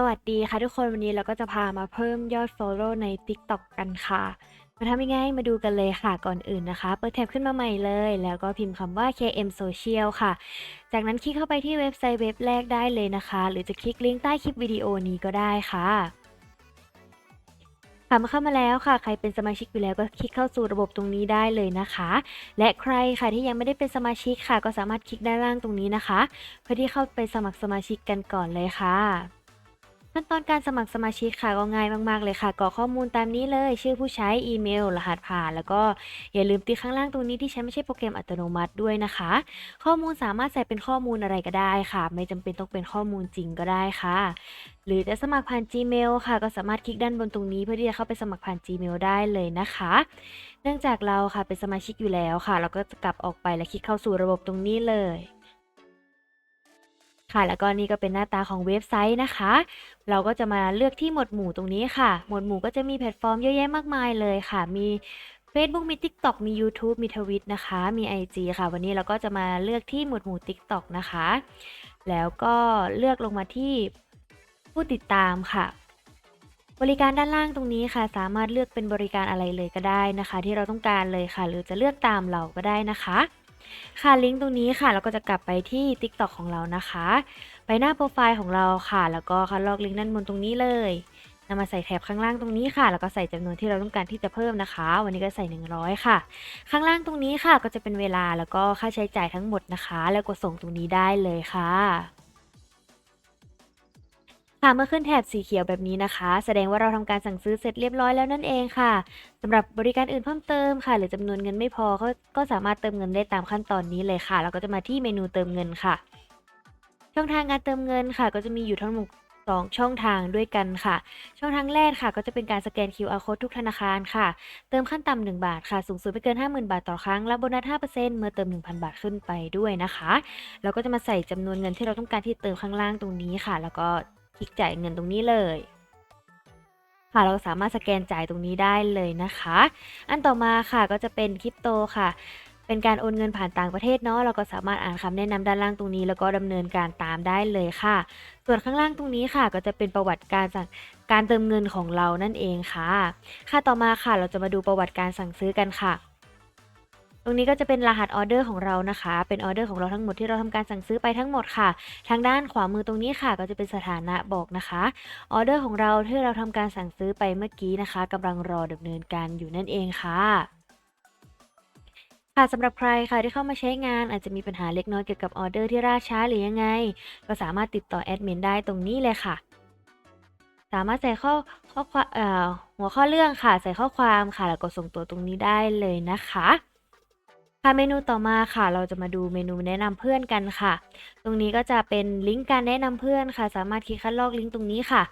สวัสดีค่ะทุกคนวันนี้เราก็จะพามาเพิ่มยอด Follow ใน TikTok กันค่ะ มาทำยังไงมาดูกันเลยค่ะก่อนอื่นนะคะ เปิดแท็บขึ้นมาใหม่เลย แล้วก็พิมพ์คำว่า KM Social ค่ะ จากนั้นคลิกเข้าไปที่เว็บไซต์เว็บแรกได้เลยนะคะ หรือจะคลิกลิงก์ใต้คลิปวิดีโอนี้ก็ได้ค่ะค่ะมาเข้ามาแล้วค่ะ ใครเป็นสมาชิกอยู่แล้วก็คลิกเข้าสู่ระบบตรงนี้ได้เลยนะคะ และใครค่ะที่ยังไม่ได้เป็นสมาชิกค่ะ ก็สามารถคลิกด้านล่างตรงนี้นะคะ เพื่อที่เข้าไปสมัครสมาชิกกันก่อนเลยค่ะ ขั้นตอนการสมัครสมาชิกค่ะก็ง่ายมากๆเลยค่ะกรอกข้อมูลตามนี้เลย ชื่อผู้ใช้อีเมล รหัสผ่าน แล้วก็อย่าลืมติดข้างล่างตรงนี้ที่ใช้ไม่ใช่โปรแกรมอัตโนมัติด้วยนะคะ ข้อมูลสามารถใส่เป็นข้อมูลอะไรก็ได้ค่ะ ไม่จำเป็นต้องเป็นข้อมูลจริงก็ได้ค่ะ หรือจะสมัครผ่าน Gmail ค่ะ ก็สามารถคลิกด้านบนตรงนี้เพื่อที่จะเข้าไปสมัครผ่าน Gmail ได้เลยนะคะ เนื่องจากเราค่ะเป็นสมาชิกอยู่แล้วค่ะ เราก็จะกลับออกไปและคลิกเข้าสู่ระบบตรงนี้เลย ค่ะ แล้วก็นี่ก็เป็นหน้าตาของเว็บไซต์นะคะ เราก็จะมาเลือกที่หมวดหมู่ตรงนี้ค่ะ หมวดหมู่ก็จะมีแพลตฟอร์มเยอะแยะมากมายเลยค่ะ มี Facebook มี TikTok มี YouTube มี Twitch นะคะ มี IG ค่ะ วันนี้เราก็จะมาเลือกที่หมวดหมู่ TikTok นะคะ แล้วก็เลือกลงมาที่ผู้ติดตามค่ะ บริการด้านล่างตรงนี้ค่ะ สามารถเลือกเป็นบริการอะไรเลยก็ได้นะคะ ที่เราต้องการเลยค่ะ หรือจะเลือกตามเราก็ได้นะคะ ค่ะลิงก์ตรงนี้ค่ะเราก็จะกลับไปที่ TikTok ของเรานะคะ ไปหน้าโปรไฟล์ของเราค่ะ แล้วก็คัดลอกลิงก์ด้านบนตรงนี้เลยนำมาใส่แถบข้างล่างตรงนี้ค่ะ แล้วก็ใส่จำนวนที่เราต้องการที่จะเพิ่มนะคะ วันนี้ก็ใส่ 100 ค่ะ ข้างล่างตรงนี้ค่ะ ก็จะเป็นเวลาแล้วก็ค่าใช้จ่ายทั้งหมดนะคะ แล้วกดส่งตรงนี้ได้เลยค่ะ ค่ะเมื่อขึ้นแถบสีเขียวแบบนี้นะคะ แสดงว่าเราทำการสั่งซื้อเสร็จเรียบร้อยแล้วนั่นเองค่ะสำหรับบริการอื่นเพิ่มเติมค่ะ หรือจำนวนเงินไม่พอก็ก็สามารถเติมเงินได้ตามขั้นตอนนี้เลยค่ะเราก็จะมาที่เมนูเติมเงินค่ะ ช่องทางการเติมเงินค่ะ ก็จะมีอยู่ทั้งหมดสองช่องทางด้วยกันค่ะ ช่องทางแรกค่ะก็จะเป็นการสแกน QR code ทุกธนาคารค่ะ เติมขั้นต่ำ1บาทค่ะ สูงสุดไม่เกิน 50,000 บาทต่อครั้ง และโบนัส 5%เมื่อเติม 1,000 บาทขึ้นไปด้วยนะคะ เราก็จะมาใส่จำนวนเงินที่เราต้องการที่เติมข้างล่างตรงนี้ค่ะ แล้วก็ คลิกจ่ายเงินตรงนี้เลย ค่ะเราสามารถสแกนจ่ายตรงนี้ได้เลยนะคะ อันต่อมาค่ะก็จะเป็นคริปโตค่ะเป็นการโอนเงินผ่านต่างประเทศเนาะเราก็สามารถอ่านคำแนะนำด้านล่างตรงนี้ แล้วก็ดำเนินการตามได้เลยค่ะ ส่วนข้างล่างตรงนี้ค่ะ ก็จะเป็นประวัติการสั่งการเติมเงินของเรานั่นเองค่ะ ค่ะต่อมาค่ะ เราจะมาดูประวัติการสั่งซื้อกันค่ะ รงนี้ก็จะเป็นรหัสออเดอร์ของเรานะคะ เป็นออเดอร์ของเราทั้งหมดที่เราทำการสั่งซื้อไปทั้งหมดค่ะ ทางด้านขวามือตรงนี้ค่ะ ก็จะเป็นสถานะบอกนะคะออเดอร์ของเราที่เราทำการสั่งซื้อไปเมื่อกี้นะคะกำลังรอดำเนินการอยู่นั่นเองค่ะค่ะสำหรับใครค่ะที่เข้ามาใช้งานอาจจะมีปัญหาเล็กน้อยเกี่ยวกับออเดอร์ที่ล่าช้าหรือยังไง ก็สามารถติดต่อแอดมินได้ตรงนี้เลยค่ะ สามารถใส่ข้อข้อความหัวข้อเรื่องค่ะ ใส่ข้อความค่ะ แล้วก็ส่งตัวตรงนี้ได้เลยนะคะ ค่ะเมนูต่อมาค่ะ เราจะมาดูเมนูแนะนำเพื่อนกันค่ะ ตรงนี้ก็จะเป็นลิงก์การแนะนำเพื่อนค่ะ สามารถคลิกคัดลอกลิงก์ตรงนี้ค่ะ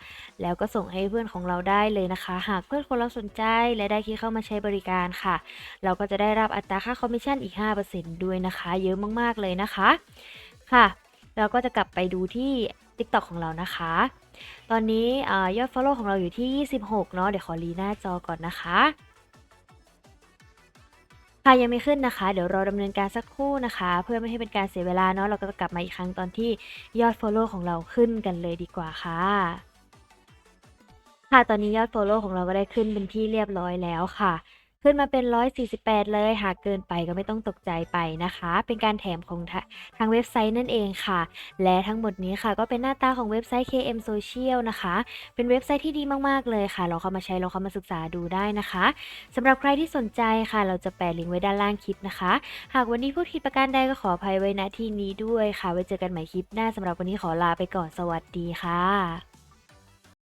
แล้วก็ส่งให้เพื่อนของเราได้เลยนะคะ หากเพื่อนคนเราสนใจและได้คลิกเข้ามาใช้บริการค่ะ เราก็จะได้รับอัตราค่าคอมมิชชั่นอีก 5%ด้วยนะคะ เยอะมากๆเลยนะคะค่ะ เราก็จะกลับไปดูที่ TikTok ของเรานะคะ ตอนนี้อายอด Follow ของเราอยู่ที่ 26 เนาะเดี๋ยวขอรีหน้าจอก่อนนะคะ ค่ะยังไม่ขึ้นนะคะ เดี๋ยวรอดำเนินการสักครู่นะคะ เพื่อไม่ให้เป็นการเสียเวลาเนาะเราก็จะกลับมาอีกครั้งตอนที่ยอด Follow ของเราขึ้นกันเลยดีกว่าค่ะค่ะตอนนี้ยอด Follow ของเราก็ได้ขึ้นเป็นที่เรียบร้อยแล้วค่ะ ขึ้นมาเป็น 148 เลย หากเกินไปก็ไม่ต้องตกใจไปนะคะ เป็นการแถมของททางเว็บไซต์นั่นเองค่ะ และทั้งหมดนี้ค่ะ ก็เป็นหน้าตาของเว็บไซต์ KM Social นะคะ เป็นเว็บไซต์ที่ดีมากๆเลยค่ะ เราเข้ามาใช้เราเข้ามาศึกษาดูได้นะคะสำหรับใครที่สนใจค่ะ เราจะแปะลิงก์ไว้ด้านล่างคลิปนะคะ หากวันนี้พูดผิดประการใดก็ขออภัยไว้ณที่นี้ด้วยค่ะ ไว้เจอกันใหม่คลิปหน้าสำหรับวันนี้ขอลาไปก่อนสวัสดีค่ะ